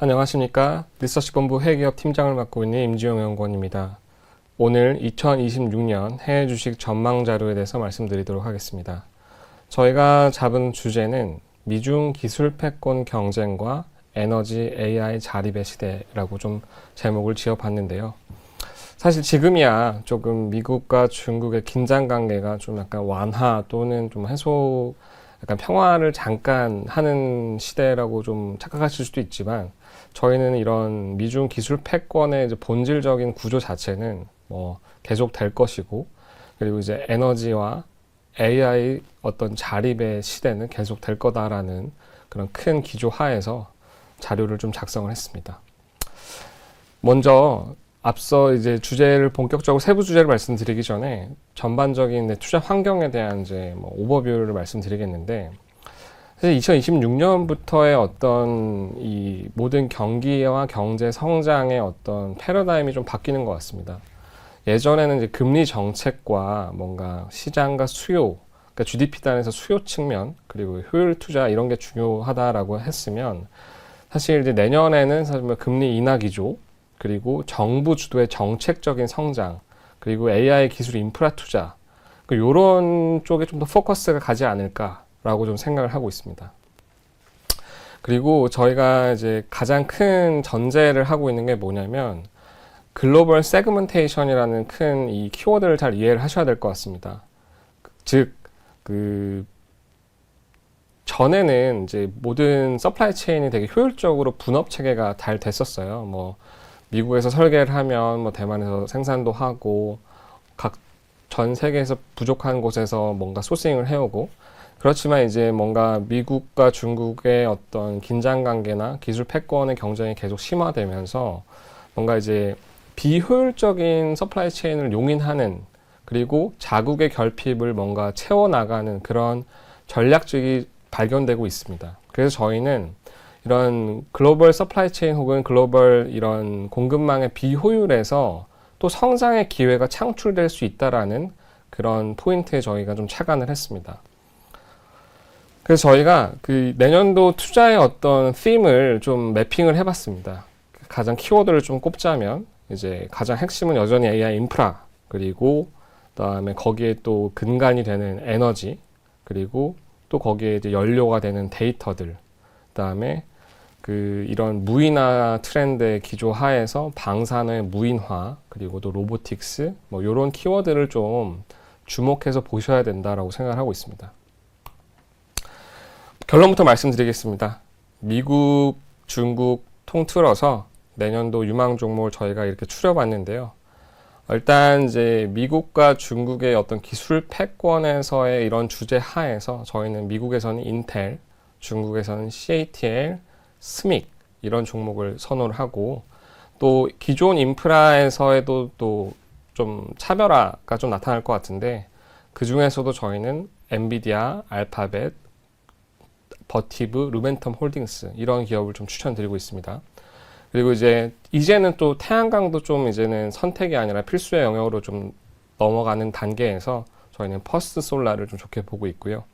안녕하십니까. 리서치본부 해외기업 팀장을 맡고 있는 임지용 연구원입니다. 오늘 2026년 해외 주식 전망 자료에 대해서 말씀드리도록 하겠습니다. 저희가 잡은 주제는 미중 기술 패권 경쟁과 에너지 AI 자립의 시대라고 좀 제목을 지어봤는데요. 사실 지금이야 조금 미국과 중국의 긴장 관계가 좀 약간 완화 또는 좀 해소, 약간 평화를 잠깐 하는 시대라고 좀 착각하실 수도 있지만 저희는 이런 미중 기술 패권의 본질적인 구조 자체는 뭐 계속 될 것이고 그리고 이제 에너지와 AI 어떤 자립의 시대는 계속 될 거다라는 그런 큰 기조 하에서 자료를 좀 작성을 했습니다. 먼저 앞서 이제 주제를 본격적으로 세부 주제를 말씀드리기 전에 전반적인 네, 투자 환경에 대한 이제 뭐 오버뷰를 말씀드리겠는데 사실 2026년부터의 어떤 이 모든 경기와 경제 성장의 어떤 패러다임이 좀 바뀌는 것 같습니다. 예전에는 이제 금리 정책과 뭔가 시장과 수요, 그러니까 GDP 단에서 수요 측면 그리고 효율 투자 이런 게 중요하다라고 했으면 사실 이제 내년에는 사실 뭐 금리 인하 기조 그리고 정부 주도의 정책적인 성장 그리고 AI 기술 인프라 투자 이런 쪽에 좀 더 포커스가 가지 않을까 라고 좀 생각을 하고 있습니다. 그리고 저희가 이제 가장 큰 전제를 하고 있는 게 뭐냐면 글로벌 세그멘테이션이라는 큰 이 키워드를 잘 이해를 하셔야 될 것 같습니다. 즉, 그, 전에는 이제 모든 서플라이 체인이 되게 효율적으로 분업 체계가 잘 됐었어요. 뭐, 미국에서 설계를 하면 뭐 대만에서 생산도 하고 각 전 세계에서 부족한 곳에서 뭔가 소싱을 해오고 그렇지만 이제 뭔가 미국과 중국의 어떤 긴장 관계나 기술 패권의 경쟁이 계속 심화되면서 뭔가 이제 비효율적인 서플라이 체인을 용인하는 그리고 자국의 결핍을 뭔가 채워나가는 그런 전략적이 발견되고 있습니다. 그래서 저희는 이런 글로벌 서플라이 체인 혹은 글로벌 이런 공급망의 비효율에서 또 성장의 기회가 창출될 수 있다라는 그런 포인트에 저희가 좀 착안을 했습니다. 그래서 저희가 그 내년도 투자의 어떤 팀을 좀 매핑을 해봤습니다. 가장 키워드를 좀 꼽자면 이제 가장 핵심은 여전히 AI 인프라 그리고 그다음에 거기에 또 근간이 되는 에너지 그리고 또 거기에 이제 연료가 되는 데이터들 그다음에 그 이런 무인화 트렌드의 기조 하에서 방산의 무인화 그리고 또 로보틱스 뭐 이런 키워드를 좀 주목해서 보셔야 된다라고 생각을 하고 있습니다. 결론부터 말씀드리겠습니다. 미국, 중국 통틀어서 내년도 유망 종목을 저희가 이렇게 추려봤는데요. 일단 이제 미국과 중국의 어떤 기술 패권에서의 이런 주제 하에서 저희는 미국에서는 인텔, 중국에서는 CATL, 스믹 이런 종목을 선호를 하고 또 기존 인프라에서에도 또 좀 차별화가 좀 나타날 것 같은데 그 중에서도 저희는 엔비디아, 알파벳, 버티브, 루멘텀 홀딩스 이런 기업을 좀 추천드리고 있습니다. 그리고 이제 이제는 또 태양광도 좀 이제는 선택이 아니라 필수의 영역으로 좀 넘어가는 단계에서 저희는 퍼스트 솔라를 좀 좋게 보고 있고요.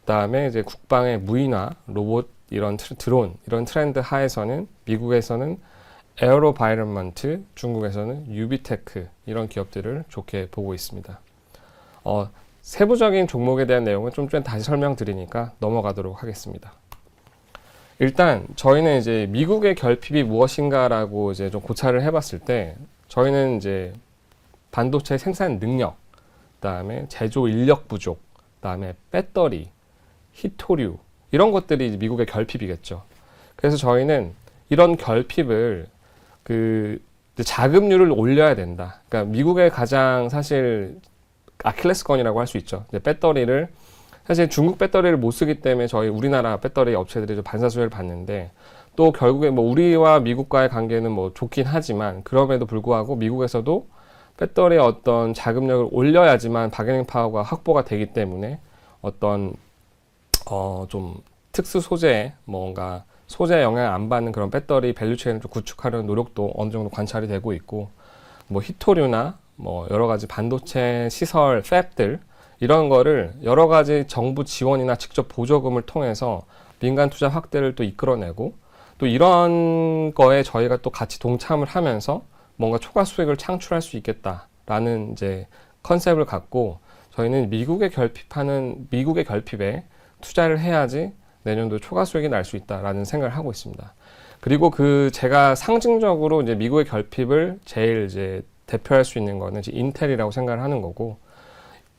그다음에 이제 국방의 무인화, 로봇 이런 트, 드론 이런 트렌드 하에서는 미국에서는 에어로 바이런먼트, 중국에서는 유비테크 이런 기업들을 좋게 보고 있습니다. 어, 세부적인 종목에 대한 내용은 좀 전에 다시 설명드리니까 넘어가도록 하겠습니다. 일단 저희는 이제 미국의 결핍이 무엇인가라고 이제 좀 고찰을 해봤을 때 저희는 이제 반도체 생산 능력, 그다음에 제조 인력 부족, 그다음에 배터리, 히토류 이런 것들이 미국의 결핍이겠죠. 그래서 저희는 이런 결핍을 그 자금률을 올려야 된다. 그러니까 미국의 가장 사실 아킬레스건이라고 할 수 있죠. 배터리를 사실 중국 배터리를 못 쓰기 때문에 저희 우리나라 배터리 업체들이 좀 반사 수혜를 받는데 또 결국에 뭐 우리와 미국과의 관계는 뭐 좋긴 하지만 그럼에도 불구하고 미국에서도 배터리의 어떤 자금력을 올려야지만 바게닝 파워가 확보가 되기 때문에 어떤 어 좀 특수 소재 뭔가 소재 영향 안 받는 그런 배터리 밸류 체인을 좀 구축하려는 노력도 어느 정도 관찰이 되고 있고 뭐 히토류나 뭐 여러 가지 반도체 시설 팹들 이런 거를 여러 가지 정부 지원이나 직접 보조금을 통해서 민간 투자 확대를 또 이끌어내고 또 이런 거에 저희가 또 같이 동참을 하면서 뭔가 초과 수익을 창출할 수 있겠다라는 이제 컨셉을 갖고 저희는 미국의 결핍하는 미국의 결핍에 투자를 해야지 내년도 초과 수익이 날 수 있다라는 생각을 하고 있습니다. 그리고 그 제가 상징적으로 이제 미국의 결핍을 제일 이제 대표할 수 있는 거는 이제 인텔이라고 생각을 하는 거고,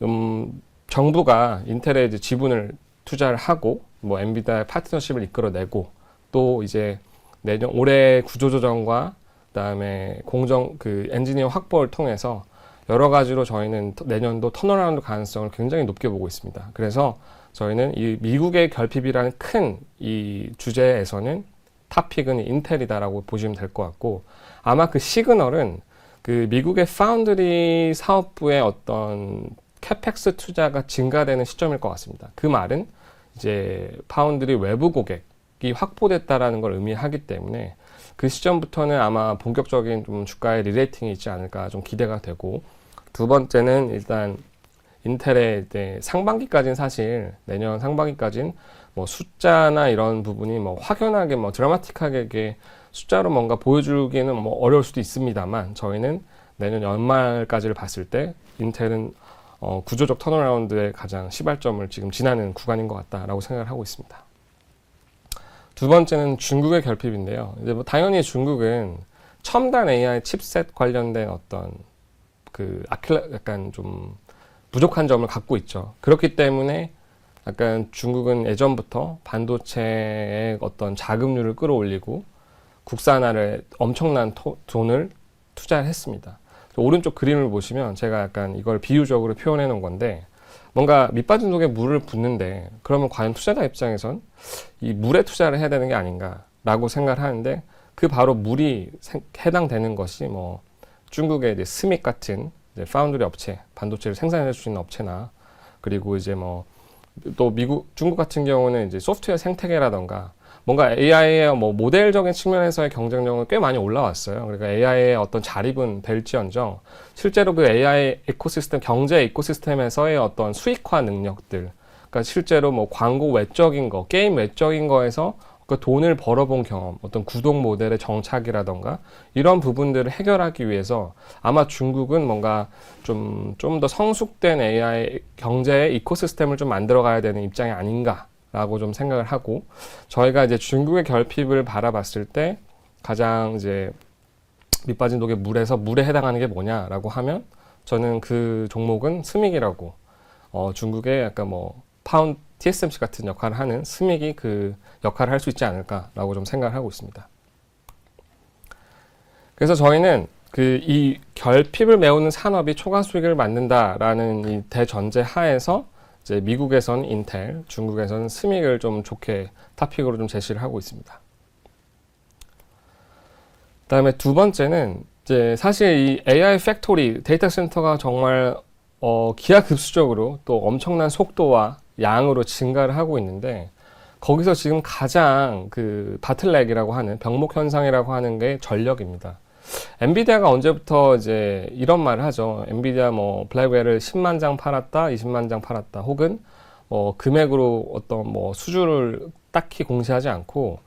음, 정부가 인텔에 이제 지분을 투자를 하고, 뭐 엔비디아의 파트너십을 이끌어내고, 또 이제 내년 올해 구조조정과 그다음에 공정 그 엔지니어 확보를 통해서 여러 가지로 저희는 터- 내년도 턴어라운드 가능성을 굉장히 높게 보고 있습니다. 그래서 저희는 이 미국의 결핍이라는 큰 이 주제에서는 탑픽은 인텔이다라고 보시면 될 것 같고 아마 그 시그널은 그 미국의 파운드리 사업부의 어떤 캐펙스 투자가 증가되는 시점일 것 같습니다. 그 말은 이제 파운드리 외부 고객이 확보됐다라는 걸 의미하기 때문에 그 시점부터는 아마 본격적인 좀 주가의 리레이팅이 있지 않을까 좀 기대가 되고 두 번째는 일단 인텔의 이제 상반기까지는 사실 내년 상반기까지는 뭐 숫자나 이런 부분이 뭐 확연하게 뭐 드라마틱하게 숫자로 뭔가 보여주기는 뭐 어려울 수도 있습니다만 저희는 내년 연말까지를 봤을 때 인텔은 어, 구조적 턴어라운드의 가장 시발점을 지금 지나는 구간인 것 같다라고 생각을 하고 있습니다. 두 번째는 중국의 결핍인데요. 이제 뭐 당연히 중국은 첨단 AI 칩셋 관련된 어떤 그 아킬라 약간 좀 부족한 점을 갖고 있죠. 그렇기 때문에 약간 중국은 예전부터 반도체의 어떤 자금률을 끌어올리고 국산화를 엄청난 토- 돈을 투자를 했습니다. 오른쪽 그림을 보시면 제가 약간 이걸 비유적으로 표현해 놓은 건데 뭔가 밑빠진 독에 물을 붓는데 그러면 과연 투자자 입장에선 이 물에 투자를 해야 되는 게 아닌가라고 생각을 하는데 그 바로 물이 생- 해당되는 것이 뭐 중국의 이제 스믹 같은 이제 파운드리 업체, 반도체를 생산해 줄 수 있는 업체나 그리고 이제 뭐 또 미국, 중국 같은 경우는 이제 소프트웨어 생태계라던가 뭔가 AI의 뭐 모델적인 측면에서의 경쟁력은 꽤 많이 올라왔어요. 그러니까 AI의 어떤 자립은 될지언정 실제로 그 AI 에코시스템, 경제 에코시스템에서의 어떤 수익화 능력들, 그러니까 실제로 뭐 광고 외적인 거, 게임 외적인 거에서 그 돈을 벌어본 경험, 어떤 구독 모델의 정착이라던가 이런 부분들을 해결하기 위해서 아마 중국은 뭔가 좀 좀 더 성숙된 AI 경제의 이코시스템을 좀 만들어 가야 되는 입장이 아닌가라고 좀 생각을 하고 저희가 이제 중국의 결핍을 바라봤을 때 가장 이제 밑빠진 독의 물에서 물에 해당하는 게 뭐냐라고 하면 저는 그 종목은 스믹이라고 어, 중국의 약간 뭐 파운 TSMC 같은 역할을 하는 스믹이 그 역할을 할 수 있지 않을까라고 좀 생각을 하고 있습니다. 그래서 저희는 그 이 결핍을 메우는 산업이 초과 수익을 만든다라는 이 대전제 하에서 이제 미국에선 인텔, 중국에서는 스믹을 좀 좋게 타픽으로 좀 제시를 하고 있습니다. 그다음에 두 번째는 이제 사실 이 AI 팩토리 데이터 센터가 정말 어, 기하급수적으로 또 엄청난 속도와 양으로 증가를 하고 있는데 거기서 지금 가장 그 바틀렉이라고 하는 병목 현상이라고 하는 게 전력입니다. 엔비디아가 언제부터 이제 이런 말을 하죠. 엔비디아 뭐 블랙웰을 10만 장 팔았다, 20만 장 팔았다, 혹은 뭐 금액으로 어떤 뭐 수주를 딱히 공시하지 않고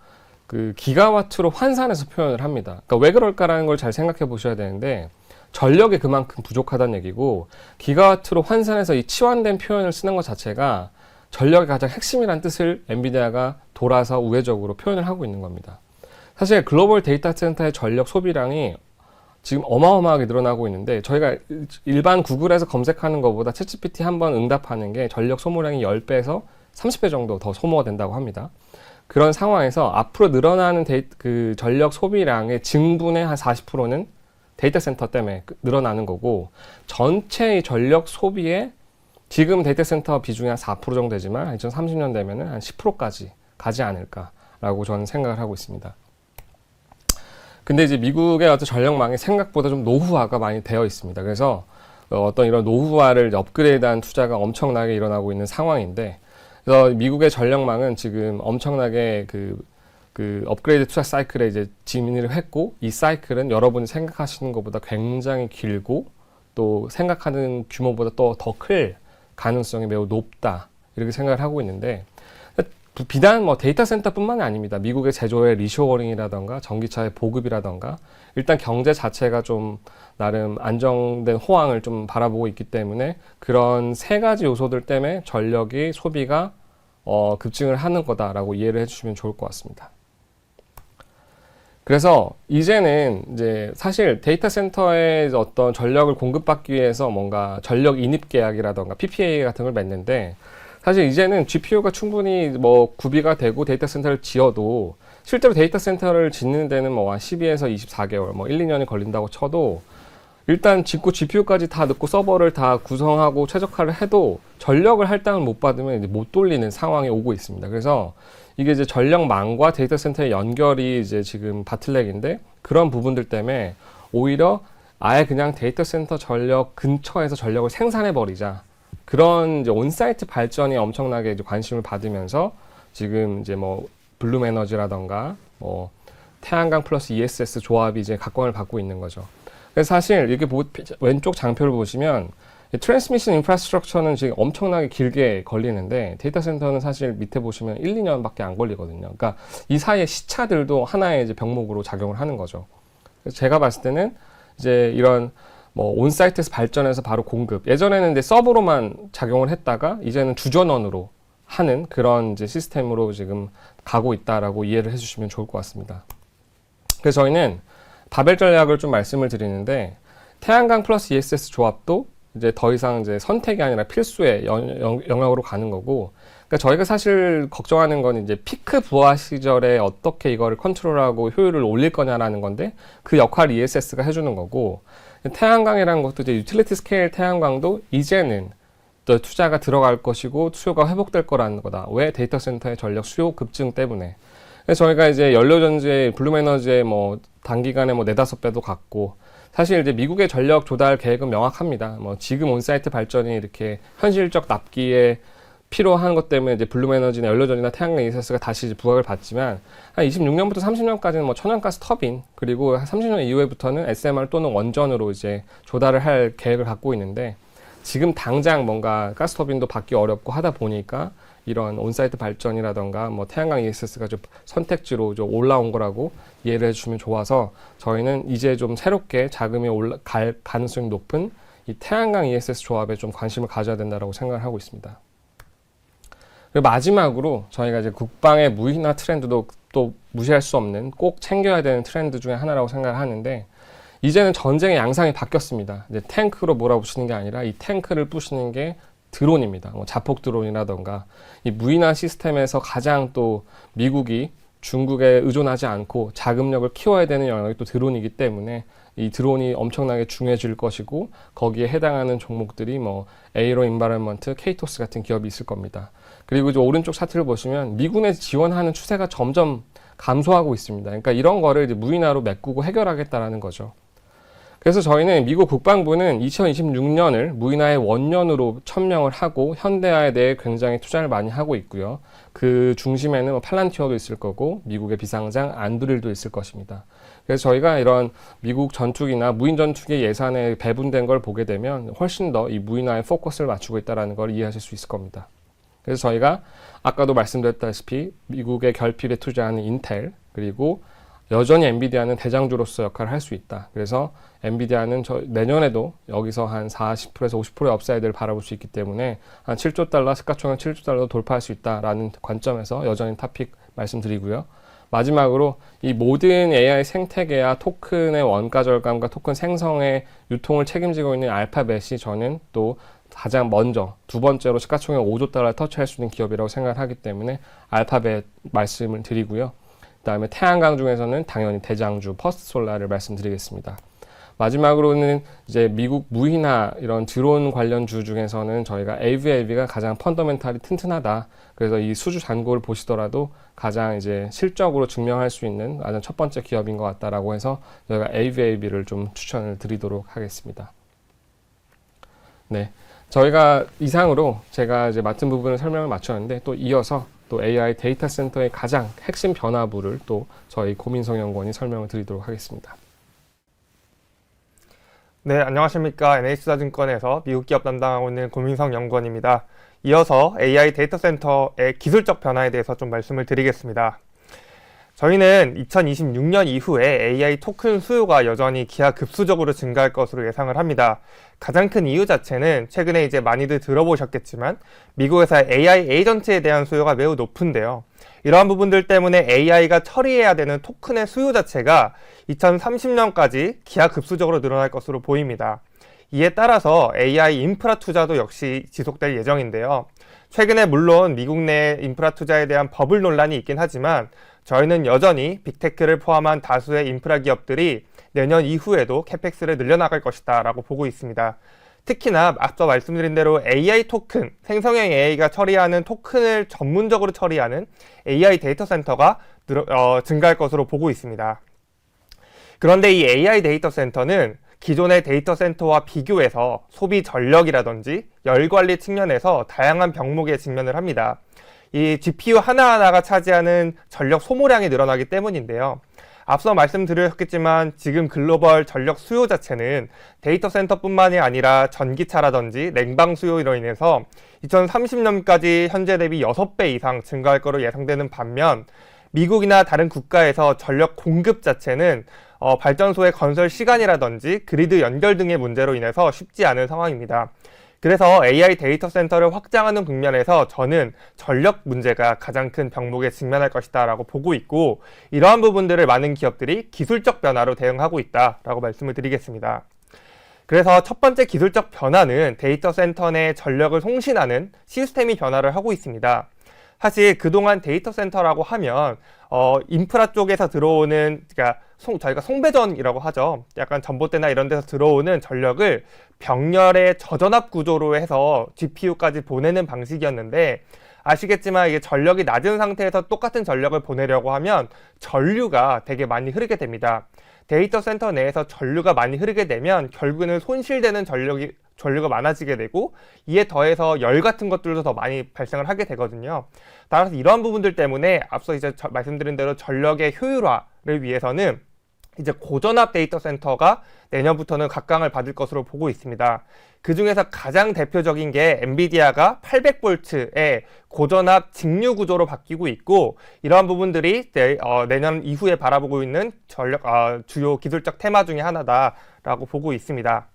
그 기가와트로 환산해서 표현을 합니다. 그러니까 왜 그럴까라는 걸 잘 생각해 보셔야 되는데 전력이 그만큼 부족하다는 얘기고 기가와트로 환산해서 이 치환된 표현을 쓰는 것 자체가 전력의 가장 핵심이란 뜻을 엔비디아가 돌아서 우회적으로 표현을 하고 있는 겁니다. 사실 글로벌 데이터 센터의 전력 소비량이 지금 어마어마하게 늘어나고 있는데 저희가 일반 구글에서 검색하는 것보다 챗GPT 한 번 응답하는 게 전력 소모량이 10배에서 30배 정도 더 소모가 된다고 합니다. 그런 상황에서 앞으로 늘어나는 데이, 그 전력 소비량의 증분의 한 40%는 데이터 센터 때문에 그- 늘어나는 거고 전체의 전력 소비의 지금 데이터 센터 비중이 한 4% 정도 되지만 2030년 되면은 한 10%까지 가지 않을까라고 저는 생각을 하고 있습니다. 근데 이제 미국의 어떤 전력망이 생각보다 좀 노후화가 많이 되어 있습니다. 그래서 어, 어떤 이런 노후화를 업그레이드한 투자가 엄청나게 일어나고 있는 상황인데, 그래서 미국의 전력망은 지금 엄청나게 그, 그 업그레이드 투자 사이클에 이제 진입을 했고, 이 사이클은 여러분이 생각하시는 것보다 굉장히 길고, 또 생각하는 규모보다 또 더 클 가능성이 매우 높다. 이렇게 생각을 하고 있는데, 부- 비단 뭐 데이터 센터뿐만이 아닙니다. 미국의 제조의 리쇼어링이라던가 전기차의 보급이라던가 일단 경제 자체가 좀 나름 안정된 호황을 좀 바라보고 있기 때문에 그런 세 가지 요소들 때문에 전력이 소비가 어, 급증을 하는 거다라고 이해를 해주시면 좋을 것 같습니다. 그래서 이제는 이제 사실 데이터 센터에 어떤 전력을 공급받기 위해서 뭔가 전력 인입 계약이라던가 PPA 같은 걸 맺는데 사실 이제는 GPU가 충분히 뭐 구비가 되고 데이터 센터를 지어도 실제로 데이터 센터를 짓는 데는 뭐 한 12에서 24개월, 뭐 1, 2년이 걸린다고 쳐도 일단 짓고 GPU까지 다 넣고 서버를 다 구성하고 최적화를 해도 전력을 할당을 못 받으면 이제 못 돌리는 상황이 오고 있습니다. 그래서 이게 이제 전력망과 데이터 센터의 연결이 이제 지금 바틀렉인데 그런 부분들 때문에 오히려 아예 그냥 데이터 센터 전력 근처에서 전력을 생산해 버리자. 그런 이제 온사이트 발전이 엄청나게 이제 관심을 받으면서 지금 이제 뭐 블룸 에너지라던가 뭐 태양광 플러스 ESS 조합이 이제 각광을 받고 있는 거죠. 그래서 사실 이렇게 보, 왼쪽 장표를 보시면 트랜스미션 인프라스트럭처는 지금 엄청나게 길게 걸리는데 데이터 센터는 사실 밑에 보시면 1, 2년밖에 안 걸리거든요. 그러니까 이 사이의 시차들도 하나의 이제 병목으로 작용을 하는 거죠. 그래서 제가 봤을 때는 이제 이런 뭐 온사이트에서 발전해서 바로 공급. 예전에는 이제 서버로만 작용을 했다가 이제는 주전원으로 하는 그런 이제 시스템으로 지금 가고 있다라고 이해를 해주시면 좋을 것 같습니다. 그래서 저희는 바벨 전략을 좀 말씀을 드리는데 태양광 플러스 ESS 조합도 이제 더 이상 이제 선택이 아니라 필수의 영, 영, 영역으로 가는 거고 그러니까 저희가 사실 걱정하는 건 이제 피크 부하 시절에 어떻게 이거를 컨트롤하고 효율을 올릴 거냐라는 건데 그 역할 ESS가 해주는 거고 태양광이라는 것도 이제 유틸리티 스케일 태양광도 이제는 또 투자가 들어갈 것이고 수요가 회복될 거라는 거다. 왜 데이터 센터의 전력 수요 급증 때문에. 저희가 이제 연료전지의 블룸에너지의 뭐 단기간에 뭐 네다섯 배도 갔고 사실 이제 미국의 전력 조달 계획은 명확합니다. 뭐 지금 온사이트 발전이 이렇게 현실적 납기에 필요한 것 때문에 이제 블룸 에너지나 연료전이나 태양광 ESS가 다시 부각을 받지만 한 26년부터 30년까지는 뭐 천연가스 터빈 그리고 한 30년 이후에부터는 SMR 또는 원전으로 이제 조달을 할 계획을 갖고 있는데 지금 당장 뭔가 가스 터빈도 받기 어렵고 하다 보니까 이런 온사이트 발전이라던가 뭐 태양광 ESS가 좀 선택지로 좀 올라온 거라고 이해를 해주시면 좋아서 저희는 이제 좀 새롭게 자금이 올라갈 가능성이 높은 이 태양광 ESS 조합에 좀 관심을 가져야 된다라고 생각을 하고 있습니다. 그리고 마지막으로 저희가 이제 국방의 무인화 트렌드도 또 무시할 수 없는 꼭 챙겨야 되는 트렌드 중에 하나라고 생각을 하는데 이제는 전쟁의 양상이 바뀌었습니다. 이제 탱크로 몰아붙이는 게 아니라 이 탱크를 부시는 게 드론입니다. 뭐 자폭 드론이라던가 이 무인화 시스템에서 가장 또 미국이 중국에 의존하지 않고 자금력을 키워야 되는 영역이 또 드론이기 때문에 이 드론이 엄청나게 중요해질 것이고 거기에 해당하는 종목들이 뭐 에이로 인바이런먼트, 케이토스 같은 기업이 있을 겁니다. 그리고 이제 오른쪽 차트를 보시면 미군에 지원하는 추세가 점점 감소하고 있습니다. 그러니까 이런 거를 이제 무인화로 메꾸고 해결하겠다라는 거죠. 그래서 저희는 미국 국방부는 2026년을 무인화의 원년으로 천명을 하고 현대화에 대해 굉장히 투자를 많이 하고 있고요. 그 중심에는 뭐 팔란티어도 있을 거고 미국의 비상장 안드릴도 있을 것입니다. 그래서 저희가 이런 미국 전투기나 무인 전투기 예산에 배분된 걸 보게 되면 훨씬 더 이 무인화에 포커스를 맞추고 있다는 걸 이해하실 수 있을 겁니다. 그래서 저희가 아까도 말씀드렸다시피 미국의 결핍에 투자하는 인텔 그리고 여전히 엔비디아는 대장주로서 역할을 할 수 있다. 그래서 엔비디아는 저 내년에도 여기서 한 40%에서 50%의 업사이드를 바라볼 수 있기 때문에 한 7조 달러, 시가총액 7조 달러 돌파할 수 있다라는 관점에서 여전히 탑픽 말씀드리고요. 마지막으로 이 모든 AI 생태계와 토큰의 원가 절감과 토큰 생성의 유통을 책임지고 있는 알파벳이 저는 또 가장 먼저 두 번째로 시가총액 5조 달러를 터치할 수 있는 기업이라고 생각을 하기 때문에 알파벳 말씀을 드리고요. 그다음에 태양광 중에서는 당연히 대장주 퍼스트 솔라를 말씀드리겠습니다. 마지막으로는 이제 미국 무인화 이런 드론 관련 주 중에서는 저희가 AVAV가 가장 펀더멘탈이 튼튼하다. 그래서 이 수주 잔고를 보시더라도 가장 이제 실적으로 증명할 수 있는 가장 첫 번째 기업인 것 같다라고 해서 저희가 AVAV를 좀 추천을 드리도록 하겠습니다. 네. 저희가 이상으로 제가 이제 맡은 부분을 설명을 마쳤는데 또 이어서 또 AI 데이터 센터의 가장 핵심 변화부를 또 저희 고민성 연구원이 설명을 드리도록 하겠습니다. 네, 안녕하십니까. NH투자증권에서 미국 기업 담당하고 있는 고민성 연구원입니다. 이어서 AI 데이터 센터의 기술적 변화에 대해서 좀 말씀을 드리겠습니다. 저희는 2026년 이후에 AI 토큰 수요가 여전히 기하급수적으로 증가할 것으로 예상을 합니다. 가장 큰 이유 자체는 최근에 이제 많이들 들어보셨겠지만 미국에서 AI 에이전트에 대한 수요가 매우 높은데요. 이러한 부분들 때문에 AI가 처리해야 되는 토큰의 수요 자체가 2030년까지 기하급수적으로 늘어날 것으로 보입니다. 이에 따라서 AI 인프라 투자도 역시 지속될 예정인데요. 최근에 물론 미국 내 인프라 투자에 대한 버블 논란이 있긴 하지만 저희는 여전히 빅테크를 포함한 다수의 인프라 기업들이 내년 이후에도 캐펙스를 늘려나갈 것이다 라고 보고 있습니다. 특히나 앞서 말씀드린 대로 AI 토큰, 생성형 AI가 처리하는 토큰을 전문적으로 처리하는 AI 데이터 센터가 늘어, 어, 증가할 것으로 보고 있습니다. 그런데 이 AI 데이터 센터는 기존의 데이터 센터와 비교해서 소비 전력이라든지 열 관리 측면에서 다양한 병목에 직면을 합니다. 이 GPU 하나하나가 차지하는 전력 소모량이 늘어나기 때문인데요. 앞서 말씀드렸겠지만 지금 글로벌 전력 수요 자체는 데이터 센터뿐만이 아니라 전기차라든지 냉방 수요로 인해서 2030년까지 현재 대비 6배 이상 증가할 것으로 예상되는 반면 미국이나 다른 국가에서 전력 공급 자체는 어, 발전소의 건설 시간이라든지 그리드 연결 등의 문제로 인해서 쉽지 않은 상황입니다. 그래서 AI 데이터 센터를 확장하는 국면에서 저는 전력 문제가 가장 큰 병목에 직면할 것이다 라고 보고 있고 이러한 부분들을 많은 기업들이 기술적 변화로 대응하고 있다 라고 말씀을 드리겠습니다. 그래서 첫 번째 기술적 변화는 데이터 센터 내 전력을 송신하는 시스템이 변화를 하고 있습니다. 사실 그동안 데이터 센터라고 하면 어, 인프라 쪽에서 들어오는 그러니까 송, 저희가 송배전이라고 하죠. 약간 전봇대나 이런 데서 들어오는 전력을 병렬의 저전압 구조로 해서 GPU까지 보내는 방식이었는데 아시겠지만 이게 전력이 낮은 상태에서 똑같은 전력을 보내려고 하면 전류가 되게 많이 흐르게 됩니다. 데이터 센터 내에서 전류가 많이 흐르게 되면 결국에는 손실되는 전력이 전류가 많아지게 되고 이에 더해서 열 같은 것들도 더 많이 발생을 하게 되거든요. 따라서 이러한 부분들 때문에 앞서 이제 저, 말씀드린 대로 전력의 효율화를 위해서는 이제 고전압 데이터 센터가 내년부터는 각광을 받을 것으로 보고 있습니다. 그 중에서 가장 대표적인 게 엔비디아가 800V의 고전압 직류 구조로 바뀌고 있고 이러한 부분들이 내, 어, 내년 이후에 바라보고 있는 전력 어, 주요 기술적 테마 중에 하나다라고 보고 있습니다.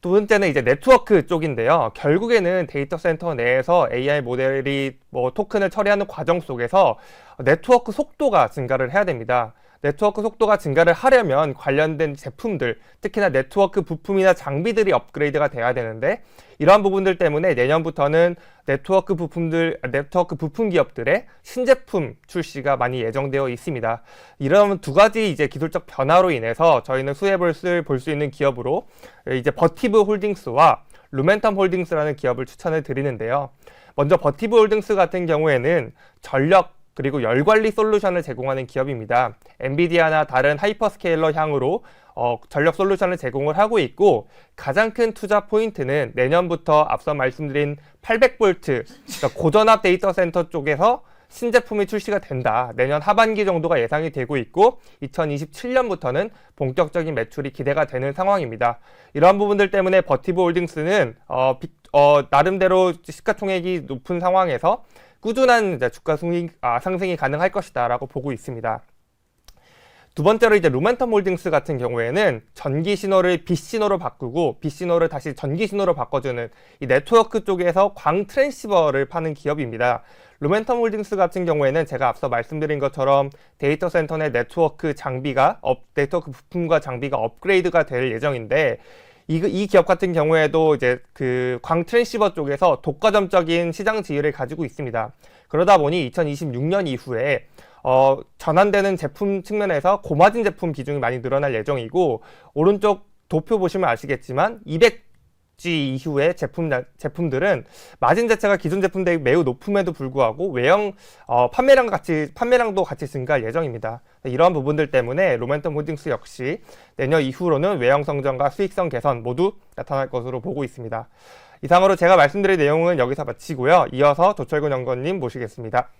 두 번째는 이제 네트워크 쪽인데요. 결국에는 데이터 센터 내에서 AI 모델이 뭐 토큰을 처리하는 과정 속에서 네트워크 속도가 증가를 해야 됩니다. 네트워크 속도가 증가를 하려면 관련된 제품들, 특히나 네트워크 부품이나 장비들이 업그레이드가 돼야 되는데 이러한 부분들 때문에 내년부터는 네트워크 부품들, 네트워크 부품 기업들의 신제품 출시가 많이 예정되어 있습니다. 이런 두 가지 이제 기술적 변화로 인해서 저희는 수혜볼을 볼 수 있는 기업으로 이제 버티브 홀딩스와 루멘텀 홀딩스라는 기업을 추천을 드리는데요. 먼저 버티브 홀딩스 같은 경우에는 전력 그리고 열 관리 솔루션을 제공하는 기업입니다. 엔비디아나 다른 하이퍼스케일러 향으로 어, 전력 솔루션을 제공을 하고 있고 가장 큰 투자 포인트는 내년부터 앞서 말씀드린 800V 그러니까 고전압 데이터 센터 쪽에서 신제품이 출시가 된다. 내년 하반기 정도가 예상이 되고 있고 2027년부터는 본격적인 매출이 기대가 되는 상황입니다. 이러한 부분들 때문에 버티브 홀딩스는 어, 비, 어, 나름대로 시가총액이 높은 상황에서 꾸준한 주가 상승이, 아, 상승이 가능할 것이다라고 보고 있습니다. 두 번째로 이제 루멘텀 홀딩스 같은 경우에는 전기 신호를 빛 신호로 바꾸고 빛 신호를 다시 전기 신호로 바꿔주는 이 네트워크 쪽에서 광 트랜시버를 파는 기업입니다. 루멘텀 홀딩스 같은 경우에는 제가 앞서 말씀드린 것처럼 데이터 센터 내 네트워크 장비가 업, 네트워크 부품과 장비가 업그레이드가 될 예정인데 이, 이 기업 같은 경우에도 이제 그 광 트랜시버 쪽에서 독과점적인 시장 지위를 가지고 있습니다. 그러다 보니 2026년 이후에 어, 전환되는 제품 측면에서 고마진 제품 비중이 많이 늘어날 예정이고 오른쪽 도표 보시면 아시겠지만 200G 이후의 제품 제품들은 마진 자체가 기존 제품 대비 매우 높음에도 불구하고 외형 어, 판매량 같이 판매량도 같이 증가할 예정입니다. 이러한 부분들 때문에 로멘텀 홀딩스 역시 내년 이후로는 외형 성장과 수익성 개선 모두 나타날 것으로 보고 있습니다. 이상으로 제가 말씀드릴 내용은 여기서 마치고요. 이어서 조철근 연구원님 모시겠습니다.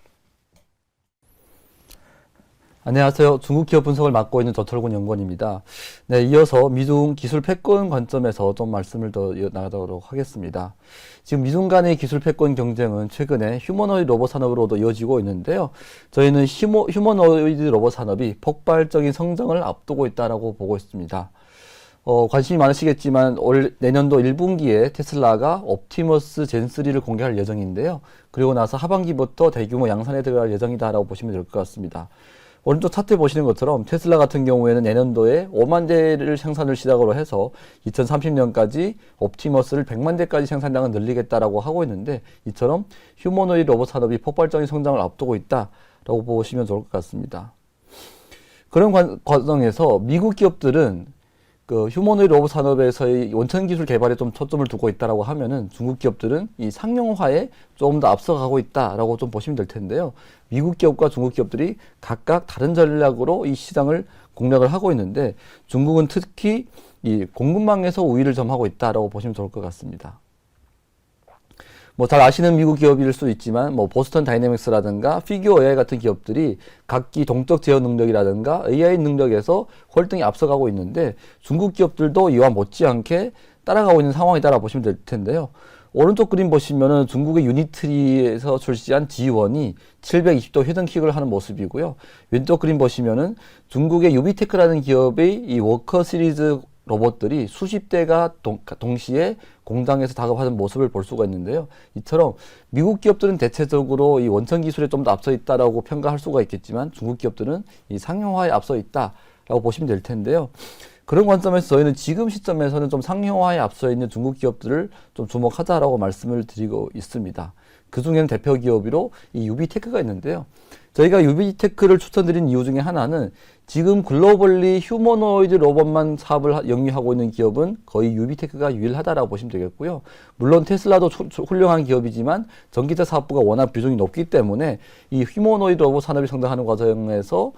안녕하세요. 중국 기업 분석을 맡고 있는 저철곤 연구원입니다. 네, 이어서 미중 기술 패권 관점에서 좀 말씀을 더 이어나가도록 하겠습니다. 지금 미중 간의 기술 패권 경쟁은 최근에 휴머노이드 로봇 산업으로도 이어지고 있는데요. 저희는 휴머, 휴머노이드 로봇 산업이 폭발적인 성장을 앞두고 있다라고 보고 있습니다. 어, 관심이 많으시겠지만 올 내년도 1분기에 테슬라가 옵티머스 젠3를 공개할 예정인데요. 그리고 나서 하반기부터 대규모 양산에 들어갈 예정이다라고 보시면 될 것 같습니다. 오른쪽 차트 보시는 것처럼 테슬라 같은 경우에는 내년도에 5만 대를 생산을 시작으로 해서 2030년까지 옵티머스를 100만 대까지 생산량을 늘리겠다라고 하고 있는데 이처럼 휴머노이드 로봇 산업이 폭발적인 성장을 앞두고 있다라고 보시면 좋을 것 같습니다. 그런 관- 과정에서 미국 기업들은 그 휴머노이드 로봇 산업에서의 원천 기술 개발에 좀 초점을 두고 있다라고 하면은 중국 기업들은 이 상용화에 조금 더 앞서가고 있다라고 좀 보시면 될 텐데요. 미국 기업과 중국 기업들이 각각 다른 전략으로 이 시장을 공략을 하고 있는데 중국은 특히 이 공급망에서 우위를 점하고 있다라고 보시면 좋을 것 같습니다. 뭐 잘 아시는 미국 기업일 수 있지만 뭐 보스턴 다이내믹스라든가 피규어 AI 같은 기업들이 각기 동적 제어 능력이라든가 AI 능력에서 월등히 앞서가고 있는데 중국 기업들도 이와 못지않게 따라가고 있는 상황이다라고 보시면 될 텐데요. 오른쪽 그림 보시면은 중국의 유니트리에서 출시한 G1이 720도 회전킥을 하는 모습이고요. 왼쪽 그림 보시면은 중국의 유비테크라는 기업의 이 워커 시리즈 로봇들이 수십 대가 동, 동시에 공장에서 작업하는 모습을 볼 수가 있는데요. 이처럼 미국 기업들은 대체적으로 이 원천 기술에 좀 더 앞서 있다라고 평가할 수가 있겠지만 중국 기업들은 이 상용화에 앞서 있다라고 보시면 될 텐데요. 그런 관점에서 저희는 지금 시점에서는 좀 상용화에 앞서 있는 중국 기업들을 좀 주목하자라고 말씀을 드리고 있습니다. 그 중에는 대표 기업으로 이 유비테크가 있는데요. 저희가 유비테크를 추천드린 이유 중에 하나는 지금 글로벌리 휴머노이드 로봇만 사업을 하- 영위하고 있는 기업은 거의 유비테크가 유일하다라고 보시면 되겠고요. 물론 테슬라도 초- 초- 훌륭한 기업이지만 전기차 사업부가 워낙 비중이 높기 때문에 이 휴머노이드 로봇 산업이 성장하는 과정에서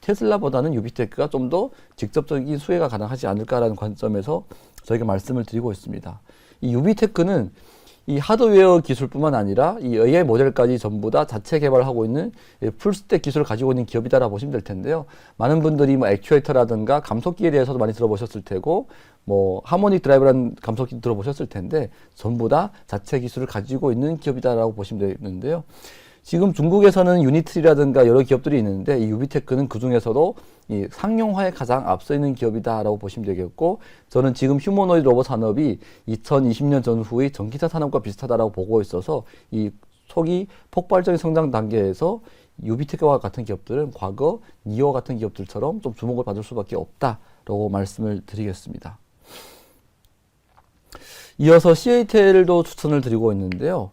테슬라보다는 유비테크가 좀 더 직접적인 수혜가 가능하지 않을까라는 관점에서 저희가 말씀을 드리고 있습니다. 이 유비테크는 이 하드웨어 기술뿐만 아니라 이 AI 모델까지 전부 다 자체 개발하고 있는 이 풀스택 기술을 가지고 있는 기업이다라고 보시면 될 텐데요. 많은 분들이 뭐 액추에이터라든가 감속기에 대해서도 많이 들어보셨을 테고 뭐 하모닉 드라이브라는 감속기 들어보셨을 텐데 전부 다 자체 기술을 가지고 있는 기업이다라고 보시면 되는데요. 지금 중국에서는 유니트리라든가 여러 기업들이 있는데 이 유비테크는 그 중에서도 이 상용화에 가장 앞서 있는 기업이다라고 보시면 되겠고 저는 지금 휴머노이드 로봇 산업이 2020년 전후의 전기차 산업과 비슷하다라고 보고 있어서 이 초기 폭발적인 성장 단계에서 유비테크와 같은 기업들은 과거 니오 같은 기업들처럼 좀 주목을 받을 수밖에 없다라고 말씀을 드리겠습니다. 이어서 CATL도 추천을 드리고 있는데요.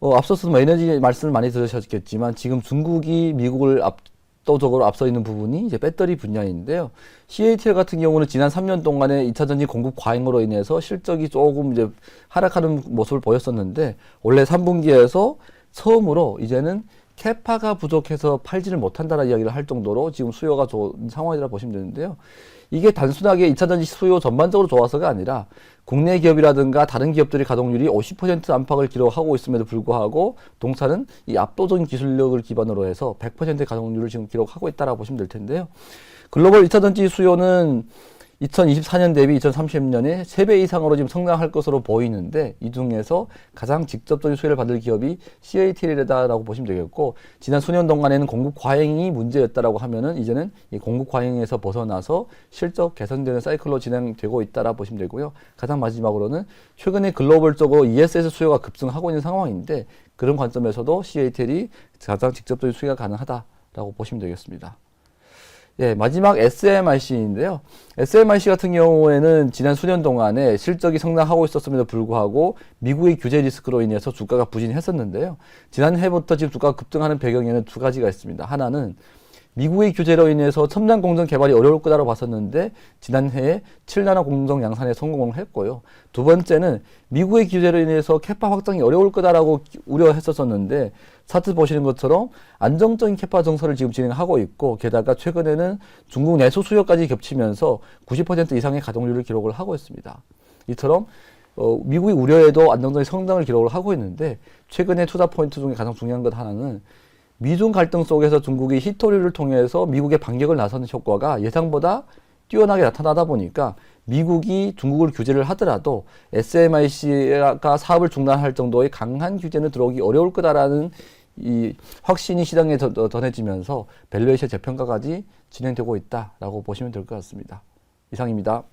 어, 앞서서 뭐 에너지 말씀을 많이 들으셨겠지만 지금 중국이 미국을 압도적으로 앞서 있는 부분이 이제 배터리 분야인데요. CATL 같은 경우는 지난 3년 동안에 2차 전지 공급 과잉으로 인해서 실적이 조금 이제 하락하는 모습을 보였었는데 원래 3분기에서 처음으로 이제는 캐파가 부족해서 팔지를 못한다는 이야기를 할 정도로 지금 수요가 좋은 상황이라 보시면 되는데요. 이게 단순하게 2차 전지 수요 전반적으로 좋아서가 아니라 국내 기업이라든가 다른 기업들의 가동률이 50% 안팎을 기록하고 있음에도 불구하고 동사는 이 압도적인 기술력을 기반으로 해서 100%의 가동률을 지금 기록하고 있다라고 보시면 될 텐데요. 글로벌 2차 전지 수요는 2024년 대비 2030년에 3배 이상으로 지금 성장할 것으로 보이는데 이 중에서 가장 직접적인 수혜를 받을 기업이 CATL이다라고 보시면 되겠고 지난 수년 동안에는 공급 과잉이 문제였다라고 하면은 이제는 이 공급 과잉에서 벗어나서 실적 개선되는 사이클로 진행되고 있다라 보시면 되고요. 가장 마지막으로는 최근에 글로벌적으로 ESS 수요가 급증하고 있는 상황인데 그런 관점에서도 CATL이 가장 직접적인 수혜가 가능하다라고 보시면 되겠습니다. 예, 마지막 SMRC인데요. SMRC 같은 경우에는 지난 수년 동안에 실적이 성장하고 있었음에도 불구하고 미국의 규제 리스크로 인해서 주가가 부진했었는데요. 지난해부터 지금 주가가 급등하는 배경에는 두 가지가 있습니다. 하나는 미국의 규제로 인해서 첨단 공정 개발이 어려울 거다라고 봤었는데 지난해에 7나라 공정 양산에 성공을 했고요. 두 번째는 미국의 규제로 인해서 캐파 확장이 어려울 거다라고 우려했었었는데 차트 보시는 것처럼 안정적인 캐파 정서를 지금 진행하고 있고 게다가 최근에는 중국 내수 수요까지 겹치면서 90% 이상의 가동률을 기록을 하고 있습니다. 이처럼 어, 미국의 우려에도 안정적인 성장을 기록을 하고 있는데 최근에 투자 포인트 중에 가장 중요한 것 하나는 미중 갈등 속에서 중국이 히토리를 통해서 미국의 반격을 나서는 효과가 예상보다 뛰어나게 나타나다 보니까 미국이 중국을 규제를 하더라도 SMIC가 사업을 중단할 정도의 강한 규제는 들어오기 어려울 거다라는 이 확신이 시장에 전해지면서 밸류에이션 재평가까지 진행되고 있다라고 보시면 될 것 같습니다. 이상입니다.